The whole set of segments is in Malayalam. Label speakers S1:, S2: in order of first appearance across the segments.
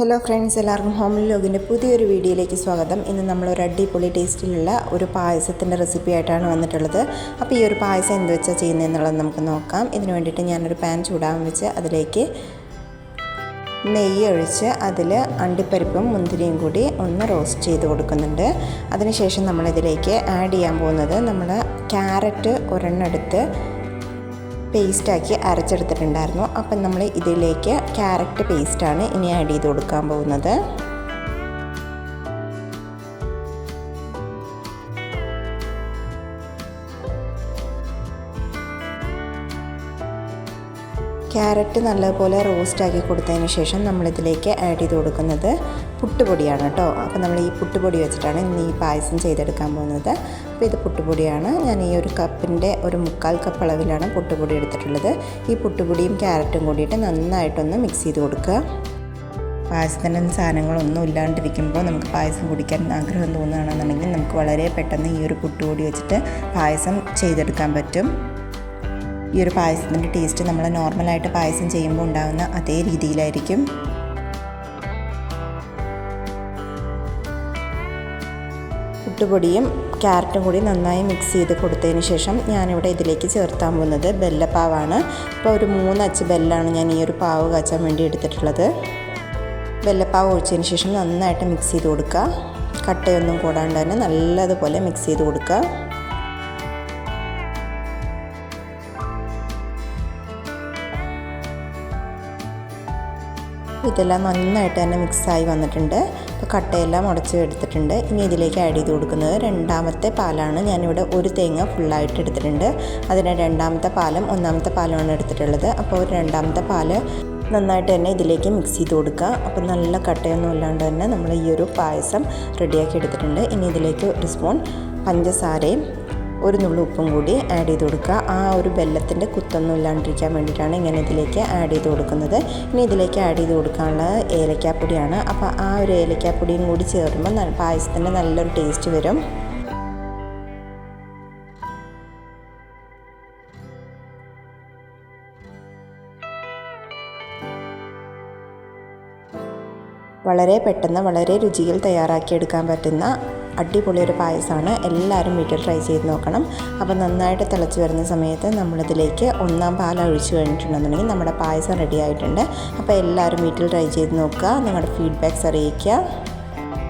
S1: ഹലോ ഫ്രണ്ട്സ് എല്ലാവർക്കും ഹോം ലോഗിന്റെ പുതിയൊരു വീഡിയോയിലേക്ക് സ്വാഗതം. ഇന്ന് നമ്മൾ ഒരു അടിപൊളി ടേസ്റ്റിലുള്ള ഒരു പായസത്തിന്റെ റെസിപ്പി ആയിട്ടാണ് വന്നിട്ടുള്ളത്. അപ്പോൾ ഈ ഒരു പായസം എന്ത് വെച്ചാൽ ചെയ്യുന്നതെന്നുള്ളത് നമുക്ക് നോക്കാം. ഇതിന് വേണ്ടിയിട്ട് ഞാനൊരു പാൻ ചൂടാൻ വെച്ച് അതിലേക്ക് നെയ്യ് ഒഴിച്ച് അതിൽ അണ്ടിപ്പരിപ്പും മുന്തിരിയും കൂടി ഒന്ന് റോസ്റ്റ് ചെയ്ത് കൊടുക്കുന്നുണ്ട്. അതിനുശേഷം നമ്മളിതിലേക്ക് ആഡ് ചെയ്യാൻ പോകുന്നത് നമ്മൾ ക്യാരറ്റ് ഒരെണ്ണം എടുത്ത് പേസ്റ്റാക്കി അരച്ചെടുത്തിട്ടുണ്ടായിരുന്നു. അപ്പം നമ്മൾ ഇതിലേക്ക് ക്യാരറ്റ് പേസ്റ്റാണ് ഇനി ആഡ് ചെയ്ത് കൊടുക്കാൻ പോകുന്നത്. ക്യാരറ്റ് നല്ലപോലെ റോസ്റ്റ് ആക്കി കൊടുത്തതിന് ശേഷം നമ്മളിതിലേക്ക് ആഡ് ചെയ്ത് കൊടുക്കുന്നത് പുട്ടുപൊടിയാണ് കേട്ടോ. അപ്പോൾ നമ്മൾ ഈ പുട്ടുപൊടി വെച്ചിട്ടാണ് ഇന്ന് ഈ പായസം ചെയ്തെടുക്കാൻ പോകുന്നത്. അപ്പോൾ ഇത് പുട്ടുപൊടിയാണ്. ഞാൻ ഈ ഒരു കപ്പിന്റെ ഒരു മുക്കാൽ കപ്പ് അളവിലാണ് പുട്ടുപൊടി എടുത്തിട്ടുള്ളത്. ഈ പുട്ടുപൊടിയും ക്യാരറ്റും കൂടിയിട്ട് നന്നായിട്ടൊന്ന് മിക്സ് ചെയ്ത് കൊടുക്കുക. പായസത്തിന്റെ സാധനങ്ങളൊന്നും ഇല്ലാണ്ടിരിക്കുമ്പോൾ നമുക്ക് പായസം കുടിക്കാൻ ആഗ്രഹം തോന്നുകയാണെന്നുണ്ടെങ്കിൽ നമുക്ക് വളരെ പെട്ടെന്ന് ഈ ഒരു പുട്ടുപൊടി വെച്ചിട്ട് പായസം ചെയ്തെടുക്കാൻ പറ്റും. ഈ ഒരു പായസത്തിന്റെ ടേസ്റ്റ് നമ്മൾ നോർമലായിട്ട് പായസം ചെയ്യുമ്പോൾ ഉണ്ടാകുന്ന അതേ രീതിയിലായിരിക്കും. പുട്ടുപൊടിയും ക്യാരറ്റും കൂടി നന്നായി മിക്സ് ചെയ്ത് കൊടുത്തതിന് ശേഷം ഞാനിവിടെ ഇതിലേക്ക് ചേർത്താൻ പോകുന്നത് ബെല്ലപ്പാവാണ്. അപ്പോൾ ഒരു മൂന്നച്ച് ബെല്ലാണ് ഞാൻ ഈ ഒരു പാവ് കാച്ചാൻ വേണ്ടി എടുത്തിട്ടുള്ളത്. ബെല്ലപ്പാവ് ഒഴിച്ചതിന് ശേഷം നന്നായിട്ട് മിക്സ് ചെയ്ത് കൊടുക്കുക. കട്ടയൊന്നും കൂടാണ്ട് തന്നെ നല്ലതുപോലെ മിക്സ് ചെയ്ത് കൊടുക്കുക. ഇതെല്ലാം നന്നായിട്ട് തന്നെ മിക്സായി വന്നിട്ടുണ്ട്. അപ്പോൾ കട്ടയെല്ലാം ഉടച്ച് എടുത്തിട്ടുണ്ട്. ഇനി ഇതിലേക്ക് ആഡ് ചെയ്ത് കൊടുക്കുന്നത് രണ്ടാമത്തെ പാലാണ്. ഞാനിവിടെ ഒരു തേങ്ങ ഫുള്ളായിട്ട് എടുത്തിട്ടുണ്ട്. അതിന് രണ്ടാമത്തെ പാലും ഒന്നാമത്തെ പാലുമാണ് എടുത്തിട്ടുള്ളത്. അപ്പോൾ രണ്ടാമത്തെ പാൽ നന്നായിട്ട് തന്നെ ഇതിലേക്ക് മിക്സ് ചെയ്ത് കൊടുക്കുക. അപ്പോൾ നല്ല കട്ടയൊന്നും ഇല്ലാണ്ട് തന്നെ നമ്മൾ ഈ ഒരു പായസം റെഡിയാക്കി എടുത്തിട്ടുണ്ട്. ഇനി ഇതിലേക്ക് ഒരു സ്പൂൺ പഞ്ചസാരയും ഒരു നുള്ളു ഉപ്പും കൂടി ആഡ് ചെയ്ത് കൊടുക്കുക. ആ ഒരു ബെല്ലത്തിന്റെ കുത്തൊന്നും ഇല്ലാണ്ടിരിക്കാൻ വേണ്ടിയിട്ടാണ് ഇങ്ങനെ ഇതിലേക്ക് ആഡ് ചെയ്ത് കൊടുക്കുന്നത്. ഇനി ഇതിലേക്ക് ആഡ് ചെയ്ത് കൊടുക്കാനുള്ള ഏലക്കാപ്പൊടിയാണ്. അപ്പോൾ ആ ഒരു ഏലക്കാപ്പൊടിയും കൂടി ചേർക്കുമ്പോൾ പായസത്തിന് നല്ലൊരു ടേസ്റ്റ് വരും. വളരെ പെട്ടെന്ന് വളരെ രുചിയിൽ തയ്യാറാക്കിയെടുക്കാൻ പറ്റുന്ന അടിപൊളി ഒരു പായസമാണ്. എല്ലാവരും വീട്ടിൽ ട്രൈ ചെയ്ത് നോക്കണം. അപ്പോൾ നന്നായിട്ട് തിളച്ച് വരുന്ന സമയത്ത് നമ്മളിതിലേക്ക് ഒന്നാം പാൽ ഒഴിച്ച് കഴിഞ്ഞിട്ടുണ്ടെന്നുണ്ടെങ്കിൽ നമ്മുടെ പായസം റെഡി ആയിട്ടുണ്ട്. അപ്പോൾ എല്ലാവരും വീട്ടിൽ ട്രൈ ചെയ്ത് നോക്കുക. നിങ്ങളുടെ ഫീഡ്ബാക്ക്സ് അറിയിക്കുക.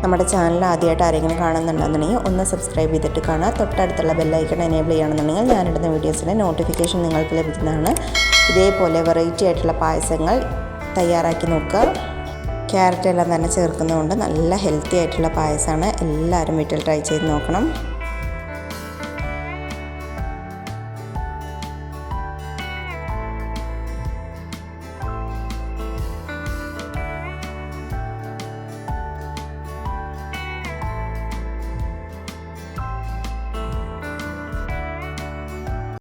S1: നമ്മുടെ ചാനൽ ആദ്യമായിട്ട് ആരെങ്കിലും കാണുന്നുണ്ടെന്നുണ്ടെങ്കിൽ ഒന്ന് സബ്സ്ക്രൈബ് ചെയ്തിട്ട് കാണുക. തൊട്ടടുത്തുള്ള ബെല്ലൈക്കൺ എനേബിൾ ചെയ്യണമെന്നുണ്ടെങ്കിൽ ഞാനിടുന്ന വീഡിയോസിന്റെ നോട്ടിഫിക്കേഷൻ നിങ്ങൾക്ക് ലഭിക്കുന്നതാണ്. ഇതേപോലെ വെറൈറ്റി ആയിട്ടുള്ള പായസങ്ങൾ തയ്യാറാക്കി നോക്കുക. ക്യാരറ്റ് എല്ലാം തന്നെ ചേർക്കുന്നതുകൊണ്ട് നല്ല ഹെൽത്തി ആയിട്ടുള്ള പായസമാണ്. എല്ലാവരും വീട്ടിൽ ട്രൈ ചെയ്ത് നോക്കണം.